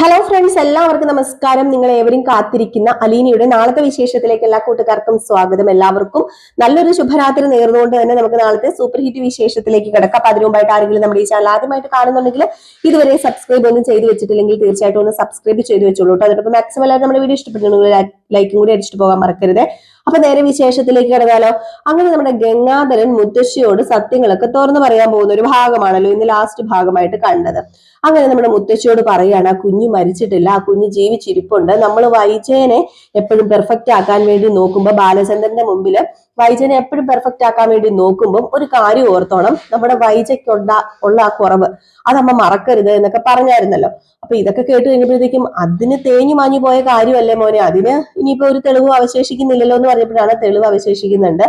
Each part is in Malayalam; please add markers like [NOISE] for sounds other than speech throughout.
ഹലോ ഫ്രണ്ട്സ് എല്ലാവർക്കും നമസ്കാരം. നിങ്ങൾ ഏവരും കാത്തിരിക്കുന്ന അലീനയുടെ നാളത്തെ വിശേഷത്തിലേക്ക് എല്ലാ കൂട്ടുകാർക്കും സ്വാഗതം. എല്ലാവർക്കും നല്ലൊരു ശുഭരാത്രി നേർന്നുകൊണ്ട് തന്നെ നമുക്ക് നാളത്തെ സൂപ്പർ ഹിറ്റ് വിശേഷത്തിലേക്ക് കിടക്കാം. അപ്പൊ അതിനു മുമ്പായിട്ട് ആരെങ്കിലും നമ്മുടെ ഈ ചാനൽ ആദ്യമായിട്ട് കാണുന്നുണ്ടെങ്കിൽ ഇതുവരെ സബ്സ്ക്രൈബ് ഒന്നും ചെയ്ത് വെച്ചിട്ടില്ലെങ്കിൽ തീർച്ചയായിട്ടും ഒന്ന് സബ്സ്ക്രൈബ് ചെയ്ത് വെച്ചോളൂ കേട്ടോ. അതോടൊപ്പം മാക്സിമം എല്ലാവരും നമ്മുടെ വീഡിയോ ഇഷ്ടപ്പെട്ടിട്ടുണ്ടെങ്കിൽ ലൈക്കും കൂടി അടിച്ചിട്ട് പോകാൻ മറക്കരുത്. അപ്പൊ നേരെ വിശേഷത്തിലേക്ക് കിടന്നാലോ? അങ്ങനെ നമ്മുടെ ഗംഗാധരൻ മുത്തശ്ശിയോട് സത്യങ്ങളൊക്കെ തുറന്നു പറയാൻ പോകുന്ന ഒരു ഭാഗമാണല്ലോ ഇന്ന് ലാസ്റ്റ് ഭാഗമായിട്ട് കണ്ടത്. അങ്ങനെ നമ്മുടെ മുത്തശ്ശിയോട് പറയാണ് ആ കുഞ്ഞ് മരിച്ചിട്ടില്ല ആ കുഞ്ഞ് ജീവിച്ചിരിപ്പുണ്ട്. നമ്മൾ വൈജയനെ എപ്പോഴും പെർഫെക്റ്റ് ആക്കാൻ വേണ്ടി നോക്കുമ്പോൾ ബാലചന്ദ്രന്റെ മുമ്പിൽ വൈജയനെ എപ്പോഴും പെർഫെക്റ്റ് ആക്കാൻ വേണ്ടി നോക്കുമ്പോൾ ഒരു കാര്യം ഓർത്തോണം. നമ്മുടെ വൈജയ്ക്കുണ്ട ഉള്ള ആ കുറവ്. അതമ്മ മറക്കരുത് എന്നൊക്കെ പറഞ്ഞായിരുന്നല്ലോ. അപ്പൊ ഇതൊക്കെ കേട്ട് കഴിഞ്ഞപ്പോഴത്തേക്കും അതിന് തേഞ്ഞു മാഞ്ഞു പോയ കാര്യമല്ലേ മോനെ? അതിന് ഇനിയിപ്പോ ഒരു തെളിവ് അവശേഷിക്കുന്നില്ലല്ലോ എന്ന് പറഞ്ഞപ്പോഴാണ് തെളിവ് അവശേഷിക്കുന്നുണ്ട്.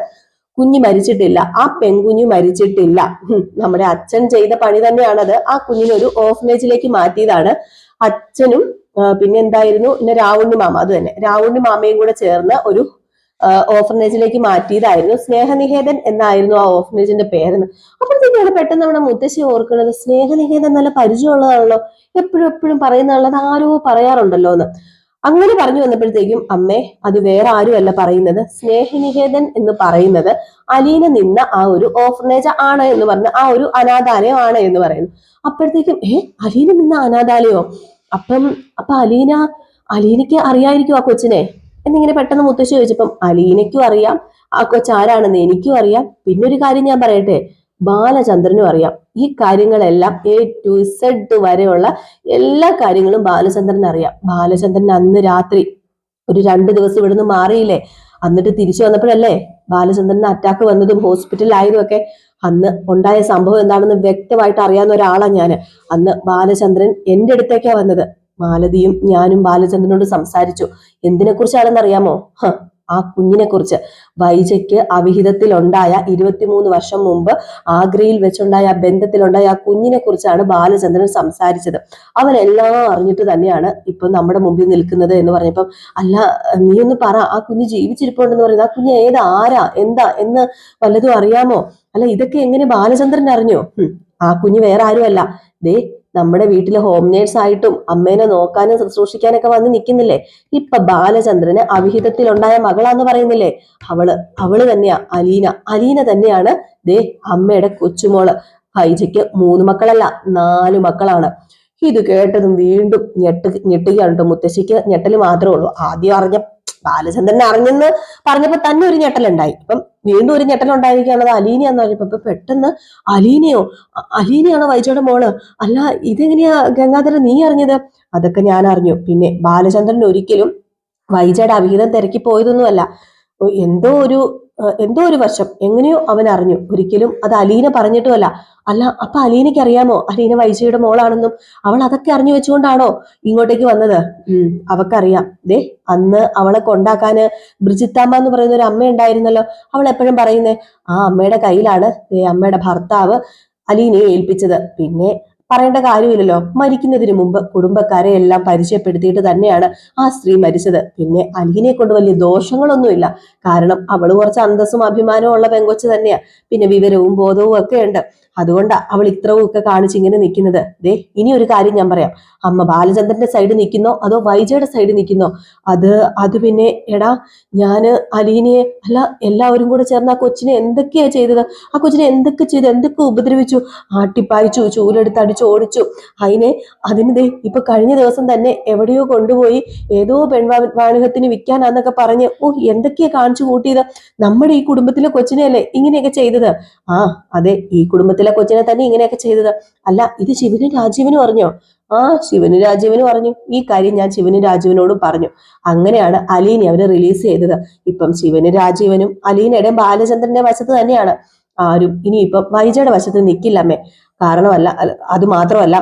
കുഞ്ഞ് മരിച്ചിട്ടില്ല. ആ പെൺകുഞ്ഞു മരിച്ചിട്ടില്ല. നമ്മുടെ അച്ഛൻ ചെയ്ത പണി തന്നെയാണത്. ആ കുഞ്ഞിനെ ഒരു ഓഫനേജിലേക്ക് മാറ്റിയതാണ്. അച്ഛനും പിന്നെ എന്തായിരുന്നു? പിന്നെ രാവുണ്ണി മാമ. അത് തന്നെ. രാവുണ്ണി മാമയും കൂടെ ചേർന്ന് ഒരു ഓഫർനേജിലേക്ക് മാറ്റിയതായിരുന്നു. സ്നേഹനികേതൻ എന്നായിരുന്നു ആ ഓഫർനേജിന്റെ പേരെന്ന് അപ്പോഴത്തേക്കാണ് പെട്ടെന്ന് നമ്മുടെ മുത്തശ്ശി ഓർക്കുന്നത്. സ്നേഹനികേതൻ നല്ല പരിചയമുള്ളതാണല്ലോ. എപ്പോഴും എപ്പോഴും പറയുന്നുള്ളത് ആരോ പറയാറുണ്ടല്ലോ എന്ന്. അങ്ങനെ പറഞ്ഞു വന്നപ്പോഴത്തേക്കും അമ്മേ അത് വേറെ ആരുമല്ല പറയുന്നത്. സ്നേഹനികേതൻ എന്ന് പറയുന്നത് അലീന നിന്ന ആ ഒരു ഓഫർനേജ ആണ് എന്ന് പറഞ്ഞ് ആ ഒരു അനാഥാലയം ആണ് എന്ന് പറയുന്നു. അപ്പോഴത്തേക്കും ഏ അലീന നിന്ന അനാഥാലയോ അപ്പം അപ്പൊ അലീന അലീനയ്ക്ക് അറിയായിരിക്കും ആ കൊച്ചിനെ. എന്നിങ്ങനെ പെട്ടെന്ന് മുത്തശ്ശി ചോദിച്ചപ്പം അലീനയ്ക്കും അറിയാം. ആ കൊച്ചാരാണെന്ന് എനിക്കും അറിയാം. പിന്നെ ഒരു കാര്യം ഞാൻ പറയട്ടെ? ബാലചന്ദ്രനും അറിയാം. ഈ കാര്യങ്ങളെല്ലാം എ ടു സെഡ് വരെയുള്ള എല്ലാ കാര്യങ്ങളും ബാലചന്ദ്രൻ അറിയാം. ബാലചന്ദ്രൻ അന്ന് രാത്രി ഒരു രണ്ട് ദിവസം ഇവിടുന്ന് മാറിയില്ലേ? എന്നിട്ട് തിരിച്ചു വന്നപ്പോഴല്ലേ ബാലചന്ദ്രന് അറ്റാക്ക് വന്നതും ഹോസ്പിറ്റലിലായതും ഒക്കെ? അന്ന് ഉണ്ടായ സംഭവം എന്താണെന്ന് വ്യക്തമായിട്ട് അറിയാവുന്ന ഒരാളാണ് ഞാൻ അന്ന് ബാലചന്ദ്രൻ എന്റെ അടുത്തേക്കാണ് വന്നത്. മാലതിയും ഞാനും ബാലചന്ദ്രനോട് സംസാരിച്ചു. എന്തിനെ കുറിച്ചാണെന്ന് അറിയാമോ ഹ, ആ കുഞ്ഞിനെ കുറിച്ച് വൈജയ്ക്ക് അവിഹിതത്തിൽ ഉണ്ടായ ഇരുപത്തിമൂന്ന് വർഷം മുമ്പ് ആഗ്രയിൽ വെച്ചുണ്ടായ ബന്ധത്തിലുണ്ടായ ആ കുഞ്ഞിനെ കുറിച്ചാണ് ബാലചന്ദ്രൻ സംസാരിച്ചത്. അവൻ എല്ലാം അറിഞ്ഞിട്ട് തന്നെയാണ് ഇപ്പൊ നമ്മുടെ മുമ്പിൽ നിൽക്കുന്നത് എന്ന് പറഞ്ഞപ്പം അല്ല നീ ഒന്ന് പറ ആ കുഞ്ഞ് ജീവിച്ചിരിപ്പുണ്ടെന്ന് പറയുന്നത് ആ കുഞ്ഞ് ഏത് ആരാ എന്താ എന്ന് വല്ലതും അറിയാമോ? അല്ല ഇതൊക്കെ എങ്ങനെ ബാലചന്ദ്രൻ അറിഞ്ഞോ? ആ കുഞ്ഞ് വേറെ ആരുമല്ല. ദേ നമ്മുടെ വീട്ടിലെ ഹോം നേഴ്സ് ആയിട്ടും അമ്മേനെ നോക്കാനും ശുശ്രൂഷിക്കാനൊക്കെ വന്ന് നിൽക്കുന്നില്ലേ? ഇപ്പൊ ബാലചന്ദ്രന് അവിഹിതത്തിലുണ്ടായ മകളാന്ന് പറയുന്നില്ലേ? അവൾ അവൾ തന്നെയാ അലീന. അലീന തന്നെയാണ് ദേ അമ്മയുടെ കൊച്ചുമോൾ. ഹൈജയ്ക്ക് മൂന്ന് മക്കളല്ല നാല് മക്കളാണ്. ഇത് കേട്ടതും വീണ്ടും ഞെട്ട് ഞെട്ടുകയാണ് കേട്ടോ മുത്തശ്ശിക്ക് ഞെട്ടൽ മാത്രമേ ഉള്ളൂ. ആദ്യം അറിഞ്ഞ ബാലചന്ദ്രൻ അറിഞ്ഞെന്ന് പറഞ്ഞപ്പോ തന്നെ ഒരു ഞെട്ടലുണ്ടായി. ഇപ്പം വീണ്ടും ഒരു ഞെട്ടലുണ്ടായിരിക്കുകയാണത് അലീനയാന്ന് പറഞ്ഞപ്പോ ഇപ്പൊ പെട്ടെന്ന് അലീനയോ അലീനയാണോ വൈജയുടെ മോൾ? അല്ല ഇതെങ്ങനെയാ ഗംഗാധരൻ നീ അറിഞ്ഞത്? അതൊക്കെ ഞാൻ അറിഞ്ഞു. പിന്നെ ബാലചന്ദ്രൻ ഒരിക്കലും വൈജയുടെ അവിഹിതം തിരക്കി പോയതൊന്നുമല്ല എന്തോ ഒരു എന്തോ ഒരു വർഷം എങ്ങനെയോ അവൻ അറിഞ്ഞു. ഒരിക്കലും അത് അലീന പറഞ്ഞിട്ടുമല്ല. അല്ല അപ്പൊ അലീനയ്ക്ക് അറിയാമോ? അലീന വൈജയുടെ മോളാണെന്നും അവൾ അതൊക്കെ അറിഞ്ഞു വെച്ചുകൊണ്ടാണോ ഇങ്ങോട്ടേക്ക് വന്നത്? ഉം അവക്കറിയാം. ദേ അന്ന് അവളെ കൊണ്ടാക്കാന് ബ്രിജിത്താമ്മ എന്ന് പറയുന്ന ഒരു അമ്മ ഉണ്ടായിരുന്നല്ലോ. അവൾ എപ്പോഴും പറയുന്നേ ആ അമ്മയുടെ കയ്യിലാണ് ദേ അമ്മയുടെ ഭർത്താവ് അലീനയെ ഏൽപ്പിച്ചത്. പിന്നെ പറയേണ്ട കാര്യമില്ലല്ലോ. മരിക്കുന്നതിന് മുമ്പ് കുടുംബക്കാരെ എല്ലാം പരിചയപ്പെടുത്തിയിട്ട് തന്നെയാണ് ആ സ്ത്രീ മരിച്ചത്. പിന്നെ അലീനെ കൊണ്ട് വലിയ ദോഷങ്ങളൊന്നുമില്ല. കാരണം അവൾ കുറച്ച് അന്തസ്സും അഭിമാനവും ഉള്ള പെങ്കൊച്ച് തന്നെയാ. പിന്നെ വിവരവും ബോധവും ഒക്കെ ഉണ്ട്. അതുകൊണ്ടാ അവൾ ഇത്രവും ഒക്കെ കാണിച്ച് ഇങ്ങനെ നിൽക്കുന്നത് ദേ ഇനി ഒരു കാര്യം ഞാൻ പറയാം. അമ്മ ബാലചന്ദ്രന്റെ സൈഡ് നിൽക്കുന്നോ അതോ വൈജയുടെ സൈഡ് നിൽക്കുന്നോ? അത് അത് പിന്നെ എടാ ഞാൻ അലീനയെ അല്ല എല്ലാവരും കൂടെ ചേർന്ന് ആ കൊച്ചിനെ എന്തൊക്കെയാ ചെയ്തത്? ആ കൊച്ചിനെ എന്തൊക്കെ ചെയ്തു? എന്തൊക്കെ ഉപദ്രവിച്ചു? ആട്ടിപ്പായിച്ചു ചൂലെടുത്ത് അടിച്ചു ഓടിച്ചു. അതിനെ അതിന് ദേ ഇപ്പൊ കഴിഞ്ഞ ദിവസം തന്നെ എവിടെയോ കൊണ്ടുപോയി ഏതോ പെൺവാണിഹത്തിന് വിൽക്കാനാന്നൊക്കെ പറഞ്ഞ് ഓ എന്തൊക്കെയാ കാണിച്ചു കൂട്ടിയത്? നമ്മുടെ ഈ കുടുംബത്തിലെ കൊച്ചിനെയല്ലേ ഇങ്ങനെയൊക്കെ ചെയ്തത്? ആ അതെ ഈ കുടുംബത്തിലെ കൊച്ചിനെ തന്നെ ഇങ്ങനെയൊക്കെ ചെയ്തത്. അല്ല ഇത് ശിവനും രാജീവനും അറിഞ്ഞോ? ആ ശിവനും രാജീവനും പറഞ്ഞു ഈ കാര്യം ഞാൻ ശിവനും രാജീവനോടും പറഞ്ഞു. അങ്ങനെയാണ് അലീനെ അവരെ റിലീസ് ചെയ്തത്. ഇപ്പം ശിവനും രാജീവനും അലീനയുടെ ബാലചന്ദ്രന്റെ വശത്ത് തന്നെയാണ്. ആരും ഇനിയിപ്പം വൈജയുടെ വശത്ത് നിൽക്കില്ലമ്മേ കാരണമല്ല അത് മാത്രമല്ല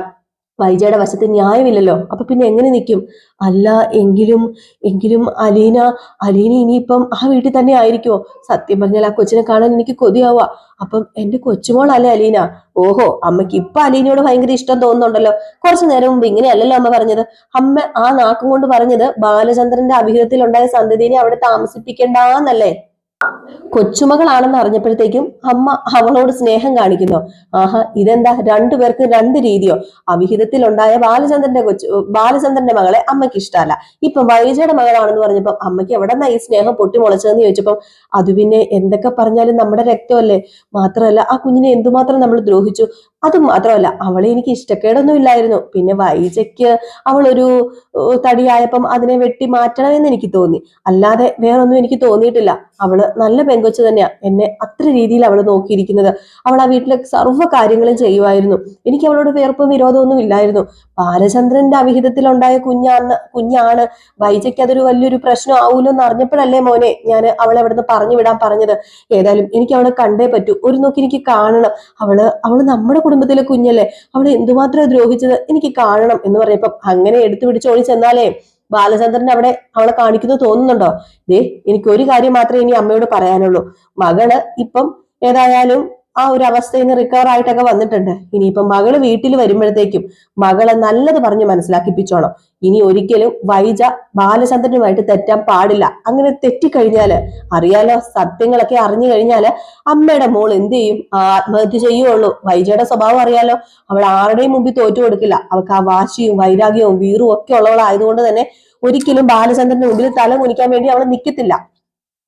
വൈജയുടെ വശത്ത് ന്യായമില്ലല്ലോ. അപ്പൊ പിന്നെ എങ്ങനെ നിൽക്കും അല്ല എങ്കിലും എങ്കിലും അലീന അലീന ഇനിയിപ്പം ആ വീട്ടിൽ തന്നെ ആയിരിക്കുമോ സത്യം പറഞ്ഞാൽ ആ കൊച്ചിനെ കാണാൻ എനിക്ക് കൊതിയാവുക. അപ്പം എന്റെ കൊച്ചുമോളല്ലേ അലീന? ഓഹോ അമ്മയ്ക്ക് ഇപ്പൊ അലീനയോട് ഭയങ്കര ഇഷ്ടം തോന്നുന്നുണ്ടല്ലോ. കുറച്ചു നേരം മുമ്പ് ഇങ്ങനെയല്ലല്ലോ അമ്മ പറഞ്ഞത്. അമ്മ ആ നാക്കും കൊണ്ട് പറഞ്ഞത് ബാലചന്ദ്രന്റെ അഭിഹിതത്തിൽ ഉണ്ടായ സന്തതിനെ അവിടെ താമസിപ്പിക്കണ്ടെന്നല്ലേ? കൊച്ചുമകളാണെന്ന് അറിഞ്ഞപ്പോഴത്തേക്കും അമ്മ അവളോട് സ്നേഹം കാണിക്കുന്നു. ആഹാ ഇതെന്താ? രണ്ടുപേർക്ക് രണ്ട് രീതിയോ? അവിഹിതത്തിൽ ഉണ്ടായ ബാലചന്ദ്രന്റെ കൊച്ചു ബാലചന്ദ്രന്റെ മകളെ അമ്മയ്ക്ക് ഇഷ്ടമല്ല. ഇപ്പൊ വൈജയുടെ മകളാണെന്ന് പറഞ്ഞപ്പോ അമ്മയ്ക്ക് എവിടെ നിന്നാ ഈ സ്നേഹം പൊട്ടിമുളച്ചതെന്ന് ചോദിച്ചപ്പോ അത് പിന്നെ എന്തൊക്കെ പറഞ്ഞാലും നമ്മുടെ രക്തമല്ലേ? മാത്രമല്ല ആ കുഞ്ഞിനെ എന്തുമാത്രം നമ്മൾ ദ്രോഹിച്ചു? അത് മാത്രമല്ല അവളെ എനിക്ക് ഇഷ്ടക്കേടൊന്നും ഇല്ലായിരുന്നു. പിന്നെ വൈജയ്ക്ക് അവളൊരു തടിയായപ്പം അതിനെ വെട്ടി മാറ്റണമെന്ന് എനിക്ക് തോന്നി. അല്ലാതെ വേറൊന്നും എനിക്ക് തോന്നിയിട്ടില്ല. അവൾ നല്ല പെങ്കൊച്ച് തന്നെയാണ് എന്നെ അത്ര രീതിയിൽ അവൾ നോക്കിയിരിക്കുന്നത്. അവൾ ആ വീട്ടിലെ സർവ കാര്യങ്ങളും ചെയ്യുമായിരുന്നു. എനിക്ക് അവളോട് വേർപ്പും വിരോധമൊന്നും ഇല്ലായിരുന്നു. ബാലചന്ദ്രന്റെ അവിഹിതത്തിലുണ്ടായ കുഞ്ഞാണ് കുഞ്ഞാണ്. വൈജയ്ക്ക് അതൊരു വലിയൊരു പ്രശ്നം ആവൂലോ എന്ന് അറിഞ്ഞപ്പോഴല്ലേ മോനെ ഞാൻ അവളെ അവിടുന്ന് പറഞ്ഞു വിടാൻ പറഞ്ഞത്. ഏതായാലും എനിക്ക് അവളെ കണ്ടേ പറ്റൂ. ഒരു നോക്കി എനിക്ക് കാണണം. അവൾ അവൾ നമ്മുടെ കുടുംബത്തിലെ കുഞ്ഞല്ലേ. അവളെ എന്തുമാത്രം ദ്രോഹിച്ചത് എനിക്ക് കാണണം എന്ന് പറഞ്ഞപ്പം അങ്ങനെ എടുത്തു പിടിച്ച് ഓടി ചെന്നാലേ ബാലചന്ദ്രൻ അവിടെ അവളെ കാണിക്കുന്നു തോന്നുന്നുണ്ടോ? ദേ എനിക്ക് ഒരു കാര്യം മാത്രമേ ഇനി അമ്മയോട് പറയാനുള്ളൂ. മകൾ ഇപ്പം ഏതായാലും ആ ഒരു അവസ്ഥയിൽ നിന്ന് റിക്കവർ ആയിട്ടൊക്കെ വന്നിട്ടുണ്ട്. ഇനിയിപ്പം മകൾ വീട്ടിൽ വരുമ്പോഴത്തേക്കും മകളെ നല്ലത് പറഞ്ഞ് മനസ്സിലാക്കിപ്പിച്ചോണം. ഇനി ഒരിക്കലും വൈജ ബാലചന്ദ്രനുമായിട്ട് തെറ്റാൻ പാടില്ല. അങ്ങനെ തെറ്റിക്കഴിഞ്ഞാൽ അറിയാലോ സത്യങ്ങളൊക്കെ അറിഞ്ഞു കഴിഞ്ഞാൽ അമ്മയുടെ മോൾ എന്ത് ചെയ്യും? ആത്മഹത്യ ചെയ്യുള്ളൂ വൈജയുടെ സ്വഭാവം അറിയാലോ അവൾ ആരുടെയും മുമ്പിൽ തോറ്റു കൊടുക്കില്ല. അവൾക്ക് ആ വാശിയും വൈരാഗ്യവും വീറും ഒക്കെ ഉള്ളവളായതുകൊണ്ട് തന്നെ ഒരിക്കലും ബാലചന്ദ്രന്റെ മുമ്പിൽ തല കുനിക്കാൻ വേണ്ടി അവൾ നിൽക്കത്തില്ല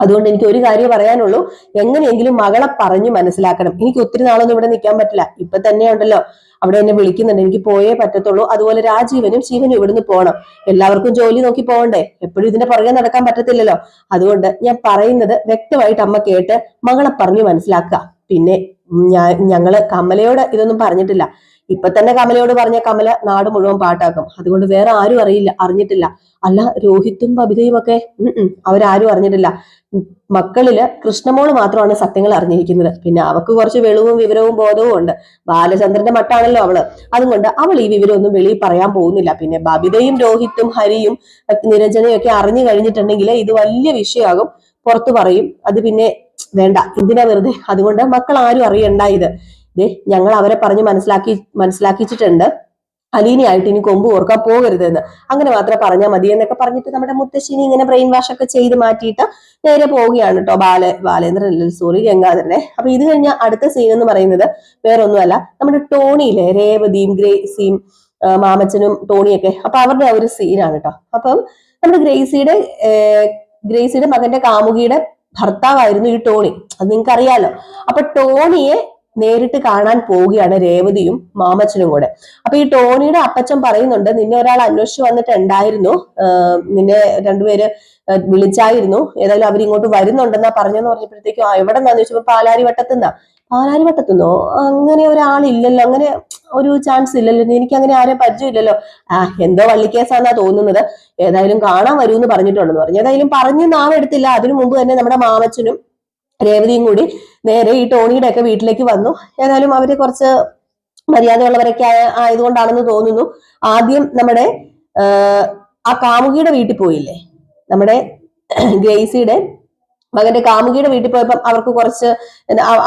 അതുകൊണ്ട് എനിക്ക് ഒരു കാര്യം പറയാനുള്ളൂ. എങ്ങനെയെങ്കിലും മകളെ പറഞ്ഞു മനസ്സിലാക്കണം. എനിക്ക് ഒത്തിരി നാളൊന്നും ഇവിടെ നിൽക്കാൻ പറ്റില്ല. ഇപ്പൊ തന്നെ ഉണ്ടല്ലോ. അവിടെ എന്നെ വിളിക്കുന്നുണ്ട്. എനിക്ക് പോയേ പറ്റത്തുള്ളൂ. അതുപോലെ രാജീവനും ശിവനും ഇവിടുന്ന് പോകണം എല്ലാവർക്കും ജോലി നോക്കി പോകണ്ടേ? എപ്പോഴും ഇതിന്റെ പുറകെ നടക്കാൻ പറ്റത്തില്ലല്ലോ. അതുകൊണ്ട് ഞാൻ പറയുന്നത് വ്യക്തമായിട്ട് അമ്മ കേട്ട് മകളെ പറഞ്ഞു മനസ്സിലാക്കുക. പിന്നെ ഞാൻ ഞങ്ങൾ കമലയോട് ഇതൊന്നും പറഞ്ഞിട്ടില്ല. ഇപ്പൊ തന്നെ കമലയോട് പറഞ്ഞ കമല നാട് മുഴുവൻ പാട്ടാക്കും. അതുകൊണ്ട് വേറെ ആരും അറിയില്ല അറിഞ്ഞിട്ടില്ല. അല്ല രോഹിത്തും ബബിതയും ഒക്കെ അവരാരും അറിഞ്ഞിട്ടില്ല. മക്കളിൽ കൃഷ്ണമോൾ മാത്രമാണ് സത്യങ്ങൾ അറിഞ്ഞിരിക്കുന്നത്. പിന്നെ അവക്ക് കുറച്ച് വെളിവും വിവരവും ബോധവും ഉണ്ട്. ബാലചന്ദ്രന്റെ മട്ടാണല്ലോ അവൾ. അതുകൊണ്ട് അവൾ ഈ വിവരമൊന്നും വെളിയിൽ പറയാൻ പോകുന്നില്ല. പിന്നെ ബബിതയും രോഹിത്തും ഹരിയും നിരഞ്ജനയും ഒക്കെ അറിഞ്ഞു കഴിഞ്ഞിട്ടുണ്ടെങ്കിൽ ഇത് വലിയ വിഷയമാകും. പുറത്തു പറയും. അത് പിന്നെ വേണ്ട. എന്തിനാ വെറുതെ? അതുകൊണ്ട് മക്കൾ ആരും അറിയണ്ട ഇത്. ദേ ഞങ്ങൾ അവരെ പറഞ്ഞ് മനസ്സിലാക്കി മനസ്സിലാക്കിച്ചിട്ടുണ്ട്. അലീനയായിട്ട് ഇനി കൊമ്പ് ഓർക്കാൻ പോകരുതെന്ന്. അങ്ങനെ മാത്രമേ പറഞ്ഞാൽ മതി എന്നൊക്കെ പറഞ്ഞിട്ട് നമ്മുടെ മുത്തശ്ശിനി ഇങ്ങനെ ബ്രെയിൻ വാഷ് ഒക്കെ ചെയ്ത് മാറ്റിയിട്ട് നേരെ പോവുകയാണ് കേട്ടോ ബാല ബാലേന്ദ്രൻ സോറി ഗംഗാധരനെ അപ്പൊ ഇത് കഴിഞ്ഞ അടുത്ത സീൻ എന്ന് പറയുന്നത് വേറൊന്നുമല്ല നമ്മുടെ ടോണിയിലെ രേവതിയും ഗ്രേസിയും മാമച്ചനും ടോണിയൊക്കെ. അപ്പൊ അവരുടെ ആ ഒരു സീനാണ് കേട്ടോ അപ്പം നമ്മുടെ ഗ്രേസിയുടെ ഗ്രേസിയുടെ മകന്റെ കാമുകിയുടെ ഭർത്താവായിരുന്നു ഈ ടോണി. അത് നിങ്ങൾക്ക് അറിയാലോ അപ്പൊ ടോണിയെ നേരിട്ട് കാണാൻ പോവുകയാണ് രേവതിയും മാമച്ചനും കൂടെ. അപ്പൊ ഈ ടോണിയുടെ അപ്പച്ചൻ പറയുന്നുണ്ട് നിന്നെ ഒരാൾ അന്വേഷിച്ചു വന്നിട്ടുണ്ടായിരുന്നു നിന്നെ രണ്ടുപേര് വിളിച്ചായിരുന്നു. ഏതായാലും അവർ ഇങ്ങോട്ട് വരുന്നുണ്ടെന്നാ പറഞ്ഞെന്ന് പറഞ്ഞപ്പോഴത്തേക്കും എവിടെ നിന്നാന്ന് ചോദിച്ചപ്പോ പാലാരി വട്ടത്തുനിന്നാ പാലാരി വട്ടത്തുനിന്നോ അങ്ങനെ ഒരാളില്ലല്ലോ. അങ്ങനെ ഒരു ചാൻസ് ഇല്ലല്ലോ. എനിക്ക് അങ്ങനെ ആരെയും പരിചയമില്ലല്ലോ. ആ എന്തോ വള്ളിക്കേസാന്നാ തോന്നുന്നത്. ഏതായാലും കാണാൻ വരുമെന്ന് പറഞ്ഞിട്ടുണ്ടെന്ന് പറഞ്ഞു. ഏതായാലും പറഞ്ഞ് നാം എടുത്തില്ല അതിനു മുമ്പ് തന്നെ നമ്മുടെ മാമച്ചനും രേവതിയും കൂടി നേരെ ഈ ടോണിയുടെ ഒക്കെ വീട്ടിലേക്ക് വന്നു. ഏതായാലും അവർ കുറച്ച് മര്യാദയുള്ളവരൊക്കെ ആയ ആയതുകൊണ്ടാണെന്ന് തോന്നുന്നു. ആദ്യം നമ്മുടെ ആ കാമുകിയുടെ വീട്ടിൽ പോയില്ലേ? നമ്മുടെ ഗ്രേസിയുടെ മകന്റെ കാമുകിയുടെ വീട്ടിൽ പോയപ്പം അവർക്ക് കുറച്ച്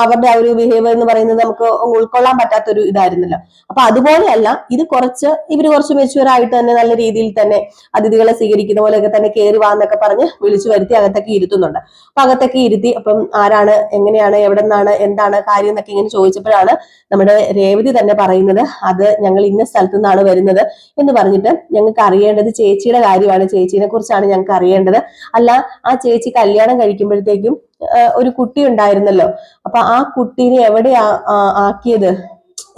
അവരുടെ ആ ഒരു ബിഹേവിയർ എന്ന് പറയുന്നത് നമുക്ക് ഉൾക്കൊള്ളാൻ പറ്റാത്ത ഒരു ഇതായിരുന്നല്ലോ. അപ്പൊ അതുപോലെയല്ല ഇത് കുറച്ച് ഇവർ കുറച്ച് മെച്യൂർ ആയിട്ട് തന്നെ നല്ല രീതിയിൽ തന്നെ അതിഥികളെ സ്വീകരിക്കുന്ന പോലെയൊക്കെ തന്നെ കയറി വാന്നൊക്കെ പറഞ്ഞ് വിളിച്ചു വരുത്തി അകത്തൊക്കെ ഇരുത്തുന്നുണ്ട്. അപ്പൊ അകത്തൊക്കെ ഇരുത്തി അപ്പം ആരാണ് എങ്ങനെയാണ് എവിടെ നിന്നാണ് എന്താണ് കാര്യം എന്നൊക്കെ ഇങ്ങനെ ചോദിച്ചപ്പോഴാണ് നമ്മുടെ രേവതി തന്നെ പറയുന്നത് അത് ഞങ്ങൾ ഇന്ന സ്ഥലത്തു നിന്നാണ് വരുന്നത് എന്ന് പറഞ്ഞിട്ട് ഞങ്ങൾക്ക് അറിയേണ്ടത് ചേച്ചിയുടെ കാര്യമാണ് ചേച്ചിയെ കുറിച്ചാണ് ഞങ്ങൾക്ക് അറിയേണ്ടത്. അല്ല ആ ചേച്ചി കല്യാണം കഴിക്കുമ്പോഴത്തേക്കും ആ, ഒരു കുട്ടി ഉണ്ടായിരുന്നല്ലോ. അപ്പൊ ആ കുട്ടീനെ എവിടെയാ ആ, ആക്കിയത്?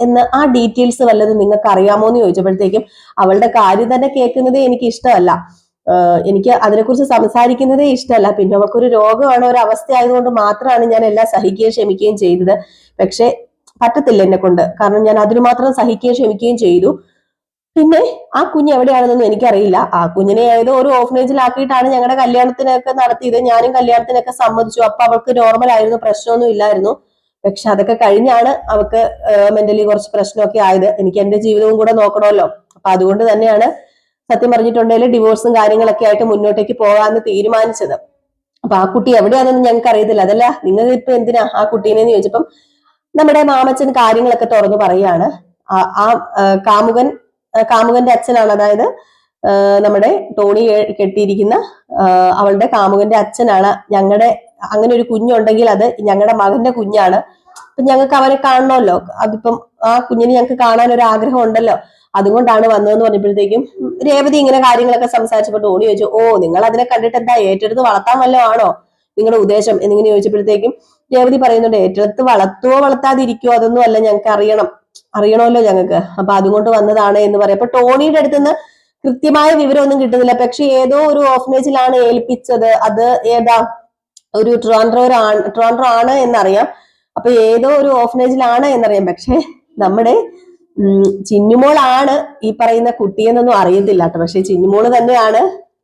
എന്ന് ആ ഡീറ്റെയിൽസ് വല്ലതും നിങ്ങൾക്ക് അറിയാമോ എന്ന് ചോദിച്ചപ്പോഴത്തേക്കും അവളുടെ കാര്യം തന്നെ കേൾക്കുന്നതേ എനിക്ക് ഇഷ്ടമല്ല. എനിക്ക് അതിനെക്കുറിച്ച് സംസാരിക്കുന്നതേ ഇഷ്ടമല്ല. പിന്നെ അവൾക്കൊരു രോഗമാണ് ഒരു അവസ്ഥ ആയതുകൊണ്ട് മാത്രമാണ് ഞാൻ എല്ലാം സഹിക്കുകയും ക്ഷമിക്കുകയും ചെയ്തത്. പക്ഷെ പറ്റത്തില്ല എന്നെ കൊണ്ട് കാരണം ഞാൻ അതിനു മാത്രം സഹിക്കുകയും ക്ഷമിക്കുകയും ചെയ്തു. പിന്നെ ആ കുഞ്ഞ് എവിടെയാണെന്നൊന്നും എനിക്കറിയില്ല. ആ കുഞ്ഞിനെ ഏതോ ഒരു ഓഫനേജിലാക്കിയിട്ടാണ് ഞങ്ങളുടെ കല്യാണത്തിനൊക്കെ നടത്തിയത്. ഞാനും കല്യാണത്തിനൊക്കെ സമ്മതിച്ചു. അപ്പൊ അവൾക്ക് നോർമൽ ആയിരുന്നു. പ്രശ്നമൊന്നും ഇല്ലായിരുന്നു. പക്ഷെ അതൊക്കെ കഴിഞ്ഞാണ് അവൾക്ക് മെന്റലി കുറച്ച് പ്രശ്നമൊക്കെ ആയത്. എനിക്ക് എന്റെ ജീവിതവും കൂടെ നോക്കണമല്ലോ. അപ്പൊ അതുകൊണ്ട് തന്നെയാണ് സത്യം പറഞ്ഞിട്ടുണ്ടെങ്കിൽ ഡിവോഴ്സും കാര്യങ്ങളൊക്കെ ആയിട്ട് മുന്നോട്ടേക്ക് പോകാമെന്ന് തീരുമാനിച്ചത്. അപ്പൊ ആ കുട്ടി എവിടെയാണെന്ന് ഞങ്ങൾക്ക് അറിയത്തില്ല. അതല്ല നിങ്ങൾ ഇപ്പൊ എന്തിനാ ആ കുട്ടീനെ ചോദിച്ചപ്പം നമ്മുടെ മാമച്ചൻ കാര്യങ്ങളൊക്കെ തുറന്നു പറയാണ്. ആ കാമുകൻ കാമുകന്റെ അച്ഛനാണ്. അതായത് നമ്മുടെ ടോണി കെട്ടിയിരിക്കുന്ന അവളുടെ കാമുകന്റെ അച്ഛനാണ്. ഞങ്ങളുടെ അങ്ങനെ ഒരു കുഞ്ഞുണ്ടെങ്കിൽ അത് ഞങ്ങളുടെ മകന്റെ കുഞ്ഞാണ്. അപ്പൊ ഞങ്ങൾക്ക് അവനെ കാണണമല്ലോ. അതിപ്പം ആ കുഞ്ഞിനെ ഞങ്ങൾക്ക് കാണാൻ ഒരു ആഗ്രഹം ഉണ്ടല്ലോ അതുകൊണ്ടാണ് വന്നതെന്ന് പറഞ്ഞപ്പോഴത്തേക്കും രേവതി ഇങ്ങനെ കാര്യങ്ങളൊക്കെ സംസാരിച്ചപ്പോൾ ടോണി ചോദിച്ചു ഓ നിങ്ങൾ അതിനെ കണ്ടിട്ട് എന്താ ഏറ്റെടുത്ത് വളർത്താൻ വല്ലതും ആണോ നിങ്ങളുടെ ഉദ്ദേശം? എന്നിങ്ങനെ ചോദിച്ചപ്പോഴത്തേക്കും രേവതി പറയുന്നുണ്ട് ഏറ്റെടുത്ത് വളർത്തുവോ വളർത്താതിരിക്കുവോ അതൊന്നും അല്ല ഞങ്ങൾക്ക് അറിയണം. അറിയണമല്ലോ ഞങ്ങൾക്ക്. അപ്പൊ അതുകൊണ്ട് വന്നതാണ് എന്ന് പറയാം. അപ്പൊ ടോണിയുടെ അടുത്ത് നിന്ന് കൃത്യമായ വിവരമൊന്നും കിട്ടുന്നില്ല. പക്ഷെ ഏതോ ഒരു ഓഫനേജിലാണ് ഏൽപ്പിച്ചത്. അത് ഏതാ? ഒരു ട്രാൻഡ്രോരാണ് ട്രാൻഡ്രോ ആണ് എന്നറിയാം. അപ്പൊ ഏതോ ഒരു ഓഫനേജിലാണ് എന്നറിയാം. പക്ഷെ നമ്മുടെ ചിന്നുമോളാണ് ഈ പറയുന്ന കുട്ടിയെന്നൊന്നും അറിയത്തില്ല കേട്ടോ. പക്ഷെ ചിന്നുമോൾ തന്നെയാണ്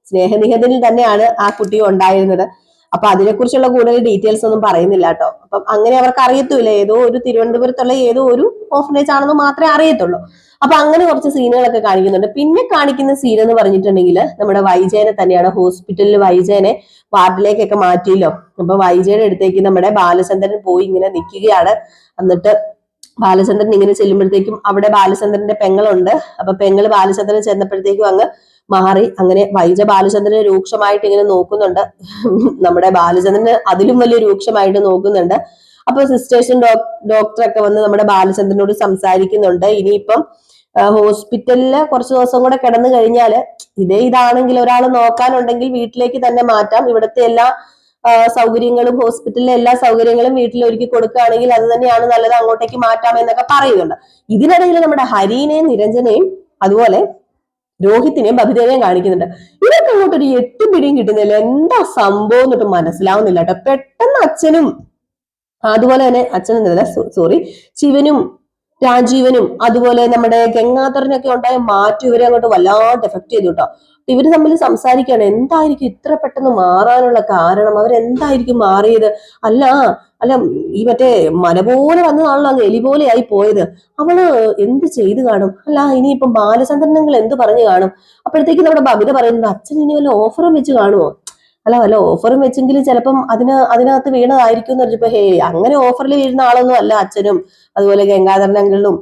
സ്നേഹനിഹതനിൽ തന്നെയാണ് ആ കുട്ടി ഉണ്ടായിരുന്നത്. അപ്പൊ അതിനെക്കുറിച്ചുള്ള കൂടുതൽ ഡീറ്റെയിൽസ് ഒന്നും പറയുന്നില്ല കേട്ടോ. അപ്പം അങ്ങനെ അവർക്ക് അറിയത്തൂല ഏതോ ഒരു തിരുവനന്തപുരത്തുള്ള ഏതോ ഒരു ഓഫനേജ് ആണെന്ന് മാത്രമേ അറിയത്തുള്ളൂ. അപ്പൊ അങ്ങനെ കുറച്ച് സീനുകളൊക്കെ കാണിക്കുന്നുണ്ട്. പിന്നെ കാണിക്കുന്ന സീൻ എന്ന് പറഞ്ഞിട്ടുണ്ടെങ്കിൽ നമ്മുടെ വൈജയനെ തന്നെയാണ് ഹോസ്പിറ്റലിൽ വൈജയനെ വാർഡിലേക്കൊക്കെ മാറ്റിയല്ലോ. അപ്പൊ വൈജയുടെ അടുത്തേക്ക് നമ്മുടെ ബാലചന്ദ്രൻ പോയി ഇങ്ങനെ നിൽക്കുകയാണ്. എന്നിട്ട് ബാലചന്ദ്രൻ ഇങ്ങനെ ചെല്ലുമ്പോഴത്തേക്കും അവിടെ ബാലചന്ദ്രന്റെ പെങ്ങളുണ്ട്. അപ്പൊ പെങ്ങൾ ബാലചന്ദ്രൻ ചെന്നപ്പോഴത്തേക്കും അങ്ങ് മാറി. അങ്ങനെ വൈജ ബാലചന്ദ്രനെ രൂക്ഷമായിട്ട് ഇങ്ങനെ നോക്കുന്നുണ്ട്. നമ്മുടെ ബാലചന്ദ്രന് അതിലും വലിയ രൂക്ഷമായിട്ട് നോക്കുന്നുണ്ട്. അപ്പൊ സിസ്റ്റേഴ്സും ഡോക്ടറൊക്കെ വന്ന് നമ്മുടെ ബാലചന്ദ്രനോട് സംസാരിക്കുന്നുണ്ട്. ഇനിയിപ്പം ഹോസ്പിറ്റലിൽ കുറച്ച് ദിവസം കൂടെ കിടന്നു കഴിഞ്ഞാൽ ഇതേ ഇതാണെങ്കിൽ ഒരാൾ നോക്കാനുണ്ടെങ്കിൽ വീട്ടിലേക്ക് തന്നെ മാറ്റാം. ഇവിടുത്തെ എല്ലാ സൗകര്യങ്ങളും ഹോസ്പിറ്റലിലെ എല്ലാ സൗകര്യങ്ങളും വീട്ടിൽ ഒരുക്കി കൊടുക്കുകയാണെങ്കിൽ അത് തന്നെയാണ് നല്ലത്. അങ്ങോട്ടേക്ക് മാറ്റാം എന്നൊക്കെ പറയുന്നുണ്ട്. ഇതിനിടയിൽ നമ്മുടെ ഹരീനെയും നിരഞ്ജനെയും അതുപോലെ രോഹിത്തിനെയും ബബിതേനെയും കാണിക്കുന്നുണ്ട്. ഇവർക്ക് അങ്ങോട്ട് ഒരു എട്ടും പിടിയും കിട്ടുന്നില്ല. എന്താ സംഭവം എന്നിട്ട് മനസ്സിലാവുന്നില്ല കേട്ടോ. പെട്ടെന്ന് അച്ഛനും അതുപോലെ തന്നെ അച്ഛൻ എന്നല്ല സോറി ശിവനും രാജീവനും അതുപോലെ നമ്മുടെ ഗംഗാധരനൊക്കെ ഉണ്ടായ മാറ്റം ഇവരെ അങ്ങോട്ട് വല്ലാണ്ട് എഫക്ട് ചെയ്തു കേട്ടോ. ഇവർ തമ്മിൽ സംസാരിക്കുകയാണ്. എന്തായിരിക്കും ഇത്ര പെട്ടെന്ന് മാറാനുള്ള കാരണം? അവരെന്തായിരിക്കും മാറിയത്? അല്ല അല്ല ഈ മറ്റേ മല പോലെ വന്നതാണല്ലോ അങ്ങ് എലി പോലെ ആയി പോയത്. അവൾ എന്ത് ചെയ്തു കാണും? അല്ല ഇനിയിപ്പം ബാലചന്ദ്രനങ്ങൾ എന്ത് പറഞ്ഞു കാണും? അപ്പോഴത്തേക്ക് നമ്മുടെ ബബിത പറയുന്നത് അച്ഛൻ ഇനി വല്ല ഓഫറും വെച്ച് കാണുമോ അല്ല വല്ല ഓഫറും വെച്ചെങ്കിലും ചിലപ്പം അതിന് അതിനകത്ത് വീണതായിരിക്കും എന്ന് പറഞ്ഞപ്പോ ഹേ അങ്ങനെ ഓഫറിൽ വീഴുന്ന ആളൊന്നും അല്ല അച്ഛനും അതുപോലെ ഗംഗാധരൻ അങ്കിളും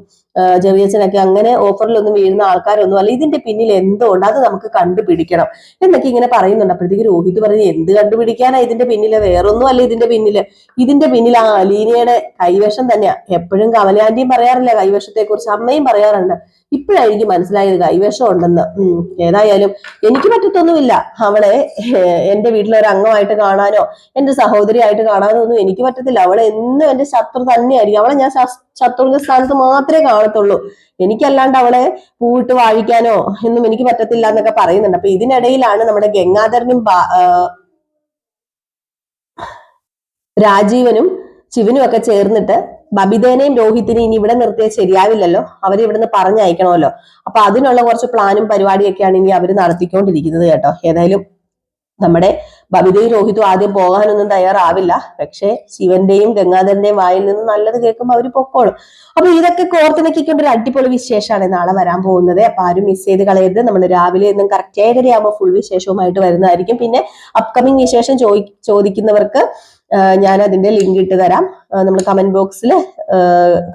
ചെറിയച്ഛനൊക്കെ അങ്ങനെ ഓഫറിലൊന്നും വീഴുന്ന ആൾക്കാരൊന്നും അല്ല. ഇതിന്റെ പിന്നിൽ എന്തോ ഉണ്ട് അത് നമുക്ക് കണ്ടുപിടിക്കണം? എന്നൊക്കെ ഇങ്ങനെ പറയുന്നുണ്ട്. അപ്പോഴത്തേക്ക് രോഹിത് പറഞ്ഞു എന്ത് കണ്ടുപിടിക്കാനാ ഇതിന്റെ പിന്നിൽ? വേറൊന്നും അല്ല ഇതിന്റെ പിന്നിൽ. ഇതിന്റെ പിന്നിൽ ആ അലീനയുടെ കൈവശം തന്നെയാ. എപ്പോഴും കമലാന്റിയും പറയാറില്ല കൈവശത്തെ കുറിച്ച് അമ്മയും പറയാറുണ്ട്. ഇപ്പോഴായിരിക്കും മനസ്സിലായത് കൈവശം ഉണ്ടെന്ന് ഏതായാലും എനിക്ക് പറ്റത്തൊന്നുമില്ല. അവളെ എന്റെ വീട്ടിലെ ഒരു അംഗമായിട്ട് കാണാനോ എന്റെ സഹോദരിയായിട്ട് കാണാനോ ഒന്നും എനിക്ക് പറ്റത്തില്ല. അവളെ എന്നും എന്റെ ശത്രു തന്നെയായിരിക്കും. അവളെ ഞാൻ ശത്രുവിന്റെ സ്ഥാനത്ത് മാത്രമേ കാണത്തുള്ളൂ. എനിക്കല്ലാണ്ട് അവളെ പൂവിട്ട് വാഴിക്കാനോ എന്നും എനിക്ക് പറ്റത്തില്ല എന്നൊക്കെ പറയുന്നുണ്ട്. അപ്പൊ ഇതിനിടയിലാണ് നമ്മുടെ ഗംഗാധരനും രാജീവനും ശിവനും ഒക്കെ ചേർന്നിട്ട് ബബിതേനെയും രോഹിത്തിനെയും ഇനി ഇവിടെ നിർത്തിയാൽ ശരിയാവില്ലല്ലോ? അവരെ ഇവിടുന്ന് പറഞ്ഞയക്കണമല്ലോ. അപ്പൊ അതിനുള്ള കുറച്ച് പ്ലാനും പരിപാടിയൊക്കെയാണ് ഇനി അവർ നടത്തിക്കൊണ്ടിരിക്കുന്നത് കേട്ടോ. ഏതായാലും നമ്മുടെ ബബിതയും രോഹിത്തും ആദ്യം പോകാനൊന്നും തയ്യാറാവില്ല. പക്ഷെ ശിവന്റെയും ഗംഗാധരന്റെയും വായിൽ നിന്ന് നല്ലത് കേൾക്കുമ്പോൾ അവർ പൊക്കോളും. അപ്പൊ ഇതൊക്കെ കോർത്തിണക്കിക്കൊണ്ട് ഒരു അടിപൊളി വിശേഷമാണ് നാളെ വരാൻ പോകുന്നത്. അപ്പൊ ആരും മിസ് ചെയ്ത് കളയരുത്. നമ്മൾ രാവിലെ എന്നും കറക്റ്റ് ഏഴരയാകുമ്പോൾ ഫുൾ വിശേഷവുമായിട്ട് വരുന്നതായിരിക്കും. പിന്നെ അപ്കമിങ് വിശേഷം ചോദി ചോദിക്കുന്നവർക്ക് ഞാൻ അതിന്റെ ലിങ്ക് ഇട്ട് തരാം. നമ്മൾ കമന്റ് ബോക്സിൽ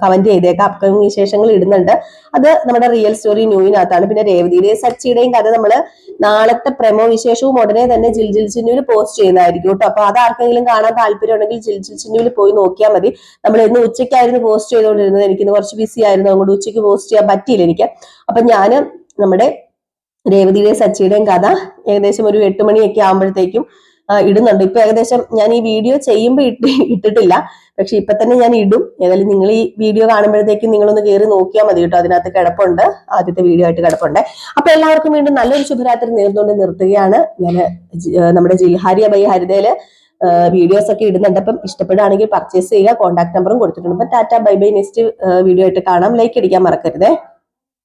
കമന്റ് ചെയ്തേക്കാം. അപ്കമിങ് വിശേഷങ്ങൾ ഇടുന്നുണ്ട്. അത് നമ്മുടെ റിയൽ സ്റ്റോറി ന്യൂവിനകത്താണ്. പിന്നെ രേവതിയുടെയും സച്ചിയുടെയും കഥ നമ്മൾ നാളത്തെ പ്രമോ വിശേഷവും ഉടനെ തന്നെ ജിൽ ജിൽ ചിന്നുവിൽ പോസ്റ്റ് ചെയ്യുന്നതായിരിക്കും കേട്ടോ. അപ്പൊ അത് ആർക്കെങ്കിലും കാണാൻ താല്പര്യം ഉണ്ടെങ്കിൽ ജിൽ ജിൽ ചിന്നുവിൽ പോയി നോക്കിയാൽ മതി. നമ്മൾ ഇന്ന് ഉച്ചയ്ക്കായിരുന്നു പോസ്റ്റ് ചെയ്തുകൊണ്ടിരുന്നത്. എനിക്ക് ഇന്ന് കുറച്ച് ബിസി ആയിരുന്നു. അതുകൊണ്ട് ഉച്ചയ്ക്ക് പോസ്റ്റ് ചെയ്യാൻ പറ്റിയില്ല എനിക്ക്. അപ്പൊ ഞാൻ നമ്മുടെ രേവതിയുടെയും സച്ചിയുടെയും കഥ ഏകദേശം ഒരു എട്ട് മണിയൊക്കെ ആകുമ്പോഴത്തേക്കും ഇടുന്നുണ്ട്. ഇപ്പൊ ഏകദേശം ഞാൻ ഈ വീഡിയോ ചെയ്യുമ്പോൾ ഇട്ട് [LAUGHS] ഇട്ടിട്ടില്ല. പക്ഷെ ഇപ്പൊ തന്നെ ഞാൻ ഇടും. ഏതായാലും നിങ്ങൾ ഈ വീഡിയോ കാണുമ്പോഴത്തേക്കും നിങ്ങളൊന്ന് കയറി നോക്കിയാൽ മതി കേട്ടോ. അതിനകത്ത് കിടപ്പുണ്ട്. ആദ്യത്തെ വീഡിയോ ആയിട്ട് കിടപ്പുണ്ട്. അപ്പൊ എല്ലാവർക്കും വീണ്ടും നല്ലൊരു ശുഭരാത്രി നേർന്നുകൊണ്ട് നിർത്തുകയാണ്. ഞാൻ നമ്മുടെ ജിൽഹാരി അബൈ ഹരിതയിൽ വീഡിയോസ് ഒക്കെ ഇടുന്നുണ്ട്. അപ്പം ഇഷ്ടപ്പെടുകയാണെങ്കിൽ പർച്ചേസ് ചെയ്യുക. കോൺടാക്ട് നമ്പറും കൊടുത്തിട്ടുണ്ട്. അപ്പം tata bye bye next video ആയിട്ട് കാണാം. ലൈക്ക് അടിക്കാൻ മറക്കരുതേ.